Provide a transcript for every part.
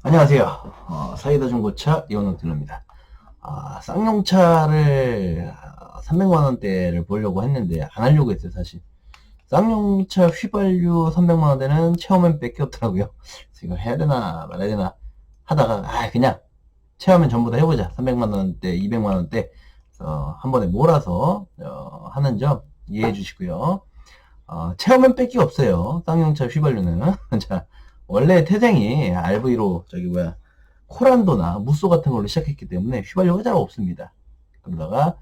안녕하세요. 어, 사이다 중고차 이원호 딜러입니다. 아, 쌍용차를 300만원대를 보려고 했는데 안 하려고 했어요 사실. 쌍용차 휘발유 300만원대는 체험엔 뺏기 없더라고요. 그래서 이거 해야 되나 말아야 되나 하다가 아 그냥 체험엔 전부 다 해보자. 300만원대 200만원대 어, 한 번에 몰아서 어, 하는 점 이해해 주시고요. 어, 체험엔 뺏기 없어요. 쌍용차 휘발유는. 자, 원래 태생이 RV로 저기 뭐야 코란도나 무쏘 같은 걸로 시작했기 때문에 휘발유가 잘 없습니다. 그러다가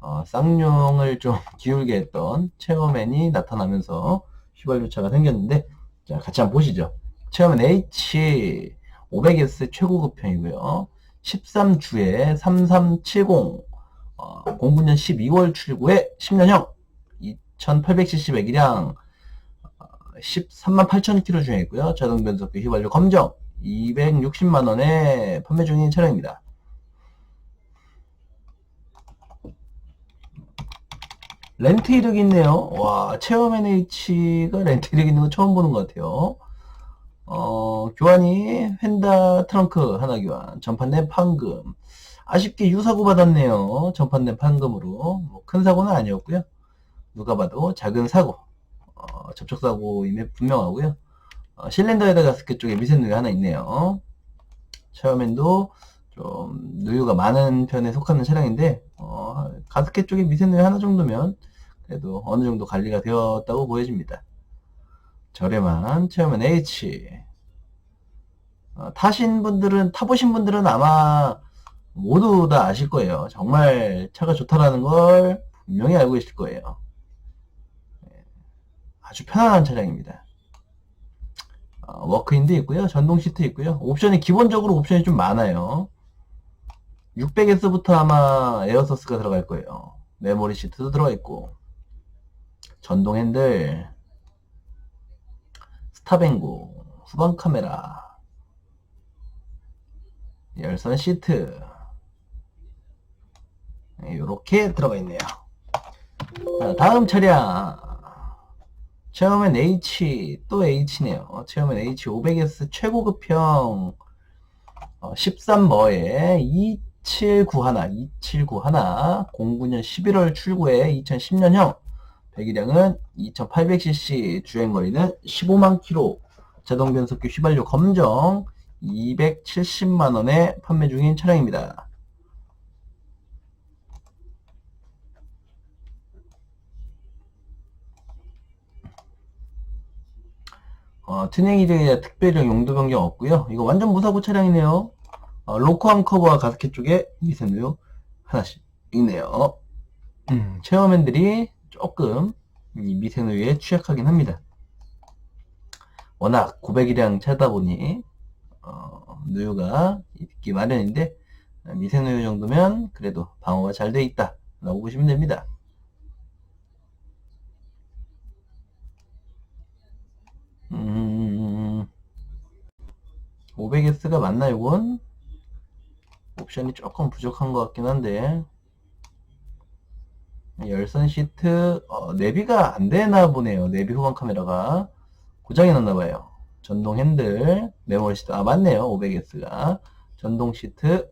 어, 쌍용을 좀 기울게 했던 체어맨이 나타나면서 휘발유차가 생겼는데 자 같이 한번 보시죠. 체어맨 H 500S 최고급형이고요. 13주에 3370 어, 09년 12월 출고에 10년형 2800cc 배기량 13만 8천 킬로 중에 있고요. 자동 변속기 휘발유 검정 260만 원에 판매 중인 차량입니다. 렌트 이력이 있네요. 와, 체험 NH가 렌트 이력 있는 거 처음 보는 것 같아요. 어, 교환이 펜다 트렁크 하나 교환, 전판된 판금. 아쉽게 유사고 받았네요. 전판된 판금으로. 뭐 큰 사고는 아니었고요. 누가 봐도 작은 사고. 어, 접촉사고임에 분명하고요. 어, 실린더에다 가스켓 쪽에 미세누유 하나 있네요. 처음엔도 좀 누유가 많은 편에 속하는 차량인데 어, 가스켓 쪽에 미세누유 하나 정도면 그래도 어느 정도 관리가 되었다고 보여집니다. 저렴한 체험은 H 어, 타신 분들은 타보신 분들은 아마 모두 다 아실 거예요. 정말 차가 좋다라는 걸 분명히 알고 계실 거예요. 아주 편안한 차량입니다. 어, 워크인도 있고요. 전동 시트 있고요. 옵션이 기본적으로 옵션이 좀 많아요. 600S부터 아마 에어서스가 들어갈 거예요. 메모리 시트도 들어가 있고 전동 핸들 스탑앤고 후방 카메라 열선 시트 이렇게 들어가 있네요. 자, 다음 차량 체험엔 H 또 H네요. 체험엔 H 500S 최고급형 어, 13머에 2791 2791 09년 11월 출고에 2010년형 배기량은 2800cc 주행거리는 15만 킬로 자동 변속기 휘발유 검정 270만원에 판매 중인 차량입니다. 어, 튜닝 이제 특별히 용도 변경 없고요. 이거 완전 무사고 차량이네요. 어, 로커암 커버와 가스켓 쪽에 미세누유 하나씩 있네요. 음, 체어맨들이 조금 이 미세누유에 취약하긴 합니다. 워낙 900이량 차다 보니 어, 누유가 있기 마련인데 미세누유 정도면 그래도 방어가 잘 돼 있다 라고 보시면 됩니다. 500S가 맞나 이건? 옵션이 조금 부족한 것 같긴 한데. 열선 시트 어, 내비가 안 되나 보네요. 내비 후방 카메라가. 고장이 났나 봐요. 전동 핸들 메모리 시트. 아 맞네요. 500S가. 전동 시트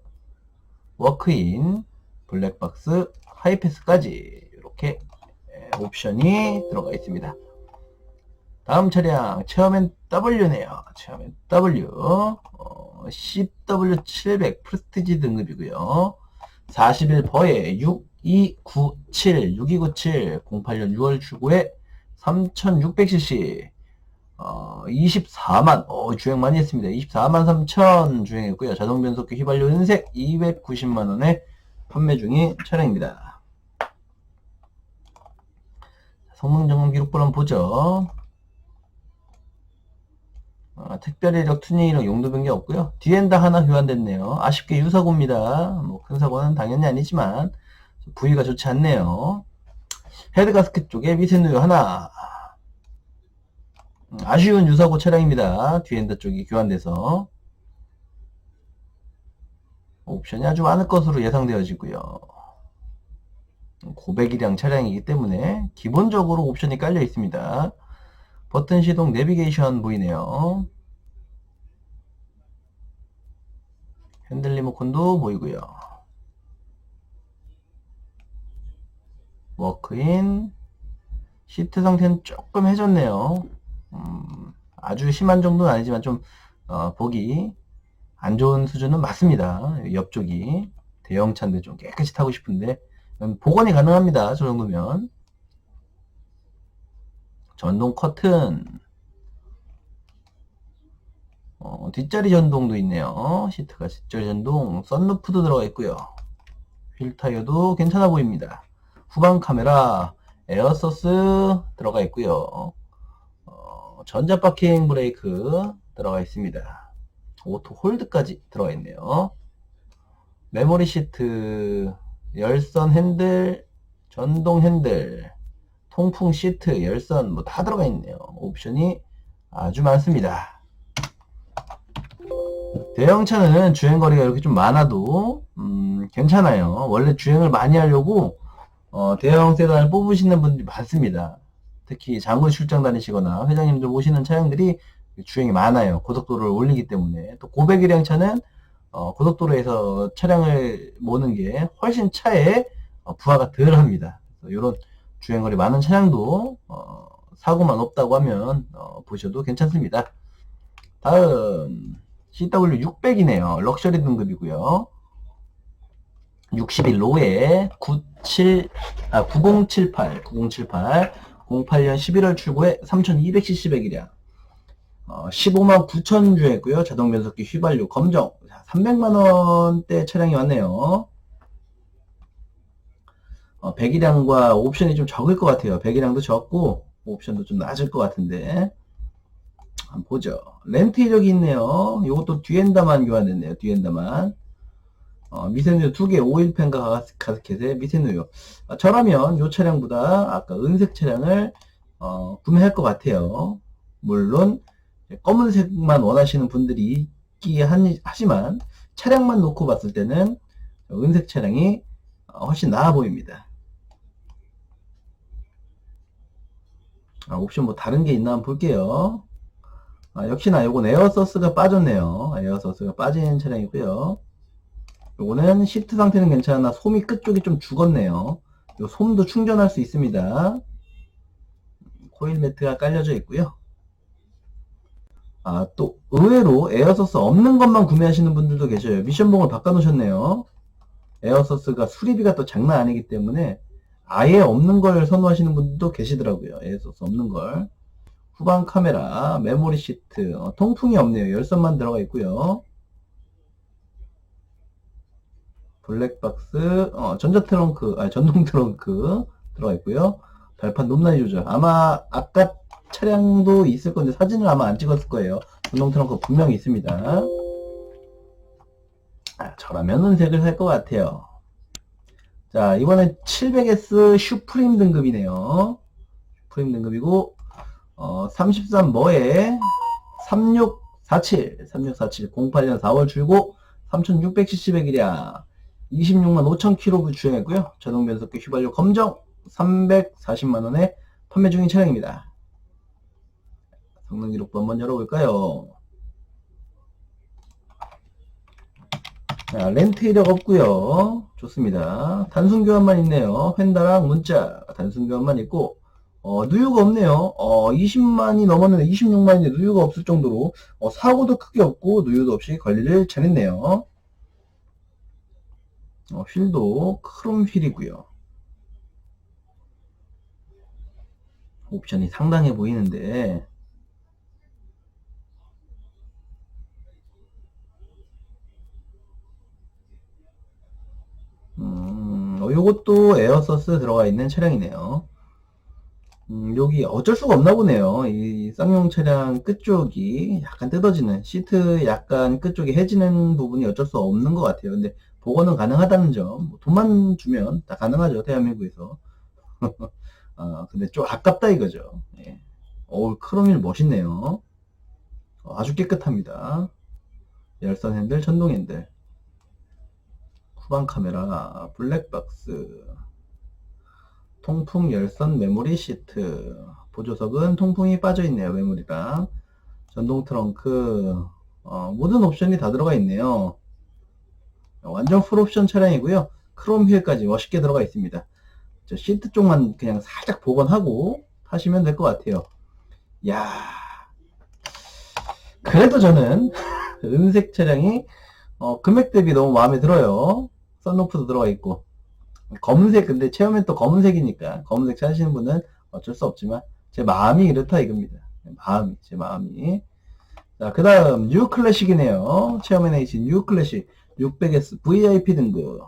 워크인 블랙박스 하이패스까지. 이렇게 옵션이 들어가 있습니다 다음 차량 체험엔 W네요. 체험엔 W 어, CW700 프레스티지 등급이고요. 41버에 6297 6297 08년 6월 출고에 3600cc 어, 24만 어, 주행 많이 했습니다. 24만 3천 주행했고요. 자동 변속기 휘발유 은색 290만원에 판매 중인 차량입니다. 성능 점검 기록부 한번 보죠. 어, 특별 이력 튜닝이랑 용도 변경 없고요. 뒤엔다 하나 교환됐네요. 아쉽게 유사고입니다. 뭐 큰 사고는 당연히 아니지만 부위가 좋지 않네요. 헤드 가스켓 쪽에 미세누유 하나. 음, 아쉬운 유사고 차량입니다. 뒤엔다 쪽이 교환돼서 옵션이 아주 많을 것으로 예상되어지고요. 고백이량 차량이기 때문에 기본적으로 옵션이 깔려 있습니다. 버튼 시동 내비게이션 보이네요. 핸들 리모컨도 보이고요. 워크인 시트 상태는 조금 해졌네요. 음, 아주 심한 정도는 아니지만 좀 어, 보기 안 좋은 수준은 맞습니다. 옆쪽이 대형차인데 좀 깨끗이 타고 싶은데 음, 복원이 가능합니다. 저 정도면 전동 커튼 어, 뒷자리 전동도 있네요. 시트가 뒷자리 전동 썬루프도 들어가 있고요. 휠 타이어도 괜찮아 보입니다. 후방 카메라 에어소스 들어가 있고요. 어, 전자 파킹 브레이크 들어가 있습니다. 오토 홀드까지 들어가 있네요. 메모리 시트, 열선 핸들, 전동 핸들, 통풍 시트, 열선 뭐 다 들어가 있네요. 옵션이 아주 많습니다. 대형차는 주행거리가 이렇게 좀 많아도 음, 괜찮아요. 원래 주행을 많이 하려고 어, 대형 세단을 뽑으시는 분들이 많습니다. 특히 장거리 출장 다니시거나 회장님들 모시는 차량들이 주행이 많아요. 고속도로를 올리기 때문에 또 고배기량 차는 어, 고속도로에서 차량을 모는 게 훨씬 차에 어, 부하가 덜 합니다. 이런 주행거리 많은 차량도 어, 사고만 없다고 하면 어, 보셔도 괜찮습니다. 다음 CW 600이네요. 럭셔리 등급이고요. 61로에 97, 아, 9078, 9078, 08년 11월 출고에 3200cc 배기량, 어, 15만 9천 주했고요. 자동 변속기 휘발유 검정, 300만원대 차량이 왔네요. 어, 배기량과 옵션이 좀 적을 것 같아요. 배기량도 적고, 옵션도 좀 낮을 것 같은데. 한번 보죠. 렌트 이력이 있네요. 이것도 뒤엔다만 교환됐네요. 뒤엔다만. 어, 미세누유 2개, 오일팬과 가스켓에 미세누유. 어, 저라면 이 차량보다 아까 은색 차량을 어, 구매할 것 같아요. 물론 검은색만 원하시는 분들이 있기 하지만 차량만 놓고 봤을 때는 은색 차량이 훨씬 나아 보입니다. 아, 옵션 뭐 다른 게 있나 한번 볼게요. 아, 역시나 이건 에어서스가 빠졌네요. 에어서스가 빠진 차량이고요. 요거는 시트 상태는 괜찮으나 솜이 끝쪽이 좀 죽었네요. 요 솜도 충전할 수 있습니다. 코일 매트가 깔려져 있고요. 아, 또 의외로 에어서스 없는 것만 구매하시는 분들도 계셔요. 미션봉을 바꿔 놓으셨네요. 에어서스가 수리비가 또 장난 아니기 때문에 아예 없는 걸 선호하시는 분들도 계시더라고요. 에어서스 없는 걸. 후방 카메라, 메모리 시트, 어, 통풍이 없네요. 열선만 들어가 있고요. 블랙박스, 어, 전자 트렁크, 아 전동 트렁크 들어가 있고요. 발판 높낮이 조절. 아마 아까 차량도 있을 건데 사진을 아마 안 찍었을 거예요. 전동 트렁크 분명히 있습니다. 아, 저라면 은색을 살 것 같아요. 자, 이번엔 700S 슈프림 등급이네요. 슈프림 등급이고, 어, 33 머에 3647, 3647, 08년 4월 출고, 3600cc 배기량, 26만 5천 킬로 주행했고요. 자동 변속기 휘발유 검정 340만원에 판매 중인 차량입니다. 성능 기록부 한번 열어볼까요? 자, 렌트 이력 없고요 좋습니다. 단순 교환만 있네요. 펜다랑 문자 단순 교환만 있고 어, 누유가 없네요. 어, 20만이 넘었는데 26만인데 누유가 없을 정도로 어, 사고도 크게 없고 누유도 없이 관리를 잘했네요. 어, 휠도 크롬 휠이고요. 옵션이 상당해 보이는데 음, 어, 요것도 에어서스 들어가 있는 차량이네요. 음, 여기 어쩔 수가 없나 보네요. 이 쌍용 차량 끝쪽이 약간 뜯어지는 시트 약간 끝쪽이 해지는 부분이 어쩔 수 없는 것 같아요. 근데 복원은 가능하다는 점. 뭐 돈만 주면 다 가능하죠. 대한민국에서. 아, 근데 좀 아깝다 이거죠. 예. 어 크롬일 멋있네요. 어, 아주 깨끗합니다. 열선 핸들, 전동 핸들. 후방 카메라, 블랙박스. 통풍 열선 메모리 시트. 보조석은 통풍이 빠져있네요. 메모리랑. 전동 트렁크. 어, 모든 옵션이 다 들어가 있네요. 완전 풀옵션 차량이고요. 크롬 휠까지 멋있게 들어가 있습니다. 저 시트 쪽만 그냥 살짝 복원하고 타시면 될 것 같아요. 야 그래도 저는 은색 차량이 어, 금액 대비 너무 마음에 들어요. 썬루프도 들어가 있고. 검은색 근데 체험엔 또 검은색이니까. 검은색 찾으시는 분은 어쩔 수 없지만 제 마음이 이렇다 이겁니다. 마음이 제 마음이. 자, 그 다음, 뉴 클래식이네요. 체험엔 H 뉴 클래식. 600S VIP 등급.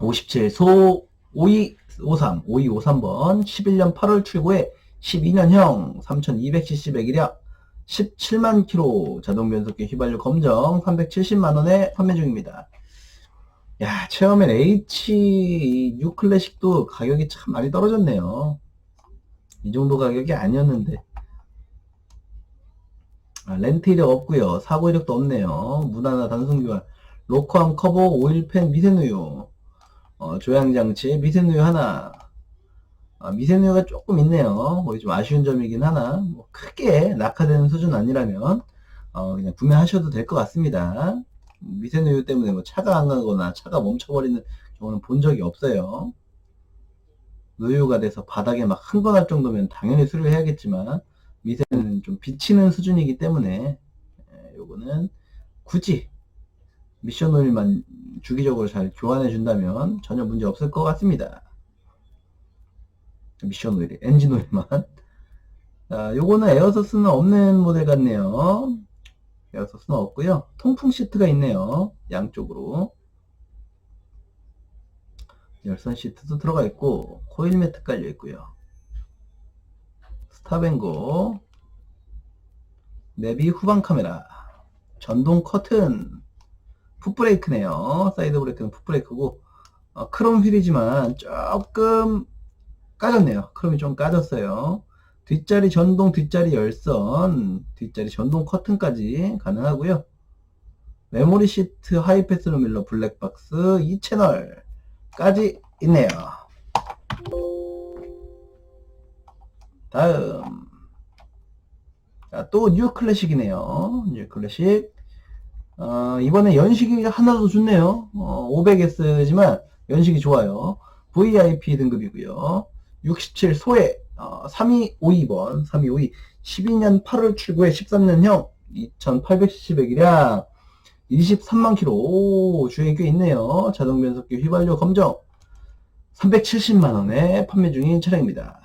57, 소, 5253, 5253번, 11년 8월 출고에 12년형, 3200cc 배기량, 17만 킬로 자동 변속기 휘발유 검정, 370만 원에 판매 중입니다. 야, 체험엔 H 뉴 클래식도 가격이 참 많이 떨어졌네요. 이 정도 가격이 아니었는데. 아, 렌트 이력 없고요 사고 이력도 없네요. 무난한 단순 교환. 로커암 커버 오일팬 미세누유. 어, 조향장치 미세누유 하나. 아, 미세누유가 조금 있네요. 거기 좀 아쉬운 점이긴 하나. 뭐 크게 낙하되는 수준 아니라면 어, 그냥 구매하셔도 될 것 같습니다. 미세누유 때문에 뭐 차가 안 가거나 차가 멈춰버리는 경우는 본 적이 없어요. 누유가 돼서 바닥에 막 흥건할 정도면 당연히 수리해야겠지만 미세는 좀 비치는 수준이기 때문에 예, 요거는 굳이 미션 오일만 주기적으로 잘 교환해 준다면 전혀 문제 없을 것 같습니다. 미션 오일이 엔진 오일만 자, 요거는 에어서스는 없는 모델 같네요. 에어서스는 없고요. 통풍 시트가 있네요. 양쪽으로 열선 시트도 들어가 있고 코일 매트 깔려 있고요. 스탑앤고 내비 후방 카메라 전동 커튼 풋브레이크네요 사이드 브레이크는 풋브레이크고 어, 크롬 휠이지만 조금 까졌네요 크롬이 좀 까졌어요 뒷자리 전동 뒷자리 열선 뒷자리 전동 커튼까지 가능하고요 메모리 시트 하이패스 루밀러 블랙박스 2채널까지 있네요 다음 또뉴 클래식이네요. 뉴 클래식. 어, 이번에 연식이 하나 더 좋네요. 어, 500S지만 연식이 좋아요. VIP 등급이고요. 67 소해 어, 3252번 3252 12년 8월 출고에 13년형 2800cc 배기량 23만 킬로 오, 주행이 꽤 있네요. 자동 변속기 휘발유 검정 370만원에 판매 중인 차량입니다.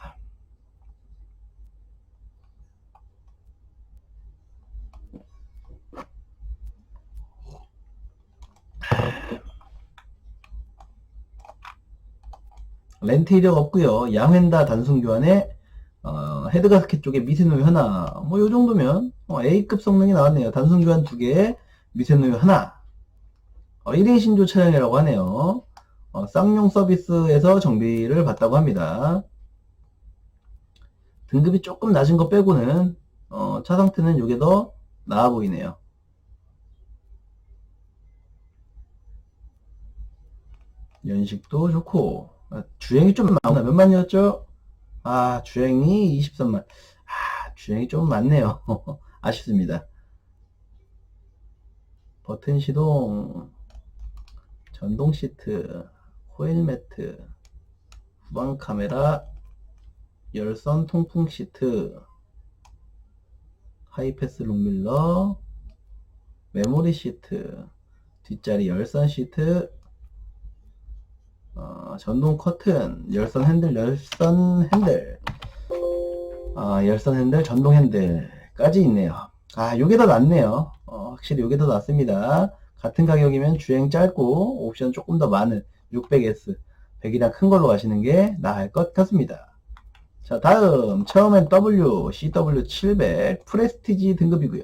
렌트 이력 없고요. 양횡다 단순 교환에 어, 헤드 가스켓 쪽에 미세누유 하나. 뭐 요 정도면 어, A급 성능이 나왔네요. 단순 교환 두개 미세누유 하나. 어, 1인 신조 차량이라고 하네요. 어, 쌍용 서비스에서 정비를 받다고 합니다. 등급이 조금 낮은 거 빼고는 어, 차 상태는 요게 더 나아 보이네요. 연식도 좋고. 아, 주행이 좀 많나? 몇 만이었죠? 아 주행이 23만. 아 주행이 좀 많네요. 아쉽습니다. 버튼 시동 전동 시트 코일 매트 후방 카메라 열선 통풍 시트 하이패스 룸밀러 메모리 시트 뒷자리 열선 시트 어, 전동 커튼, 열선 핸들, 열선 핸들, 아, 열선 핸들, 전동 핸들까지 있네요. 아, 요게 더 낫네요. 어, 확실히 요게 더 낫습니다. 같은 가격이면 주행 짧고 옵션 조금 더 많은 600S, 100이랑 큰 걸로 가시는 게 나을 것 같습니다. 자, 다음, 처음엔 W, CW700 프레스티지 등급이고요.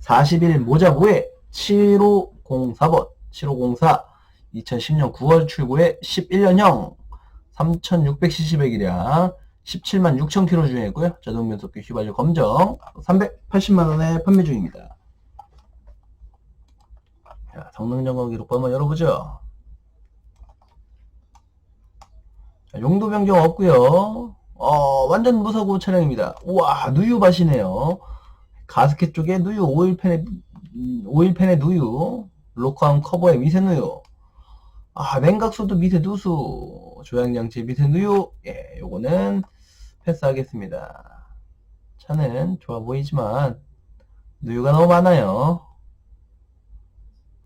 41 모자 부에 7504번, 7504 2010년 9월 출고에 11년형 3600cc 배기량 17만 6천 킬로 주행했고요. 자동 변속기 휘발유 검정 380만 원에 판매 중입니다. 자, 성능 점검 기록 한번 열어보죠. 자, 용도 변경 없고요. 어, 완전 무사고 차량입니다. 우와, 누유밭이네요. 가스켓 쪽에 누유, 오일팬에, 음, 오일팬에 누유, 로커암 커버의 미세 누유. 아, 냉각수도 미세 누수. 조향장치 미세 누유. 예, 요거는 패스하겠습니다. 차는 좋아 보이지만, 누유가 너무 많아요.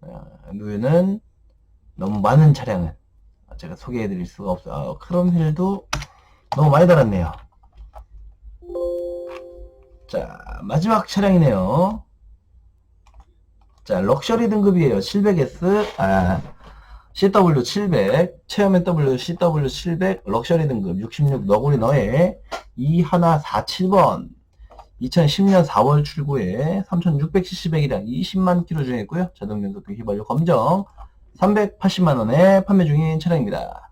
아, 누유는 너무 많은 차량은 제가 소개해 드릴 수가 없어요. 아, 크롬휠도 너무 많이 달았네요. 자, 마지막 차량이네요. 자, 럭셔리 등급이에요. 700S, 아, CW700, 체험의 W, CW700, 럭셔리 등급 66 너구리 너의 2147번. 2010년 4월 출고에 3670백이랑 20만 킬로 중에 있고요. 자동 연속기 휘발유 검정 380만 원에 판매 중인 차량입니다.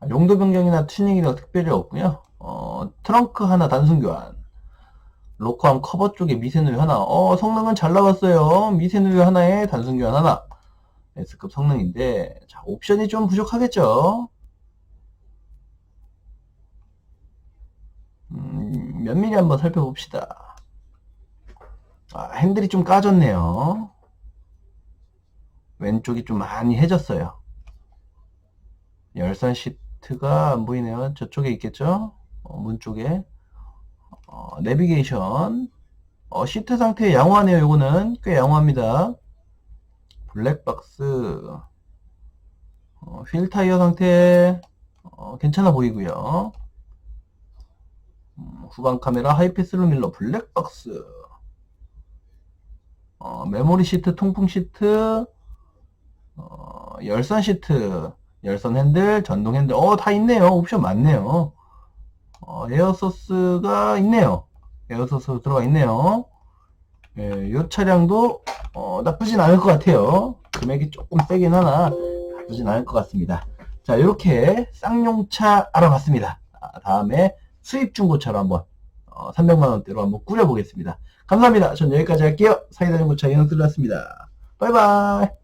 아, 용도 변경이나 튜닝이 나 특별히 없고요. 어, 트렁크 하나 단순 교환. 로커암 커버 쪽에 미세누유 하나. 어, 성능은 잘 나왔어요. 미세누유 하나에 단순 교환 하나. S급 성능인데, 자, 옵션이 좀 부족하겠죠? 음, 몇 미리 한번 살펴봅시다. 아, 핸들이 좀 까졌네요. 왼쪽이 좀 많이 해졌어요. 열선 시트가 안 보이네요. 저쪽에 있겠죠? 어, 문 쪽에. 어, 내비게이션. 어, 시트 상태 양호하네요. 요거는 꽤 양호합니다. 블랙박스. 어, 휠 타이어 상태 어, 괜찮아 보이고요. 음, 후방 카메라 하이패스 루 밀러 블랙박스. 어, 메모리 시트, 통풍 시트, 어, 열선 시트, 열선 핸들, 전동 핸들, 어, 다 있네요. 옵션 많네요. 어, 에어소스가 있네요. 에어소스 들어가 있네요. 예, 이 차량도, 어, 나쁘진 않을 것 같아요. 금액이 조금 세긴 하나, 나쁘진 않을 것 같습니다. 자, 이렇게 쌍용차 알아봤습니다. 아, 다음에 수입 중고차로 한번, 어, 300만원대로 한번 꾸려보겠습니다. 감사합니다. 전 여기까지 할게요. 사이다 중고차 이영슬이었습니다. 바이바이.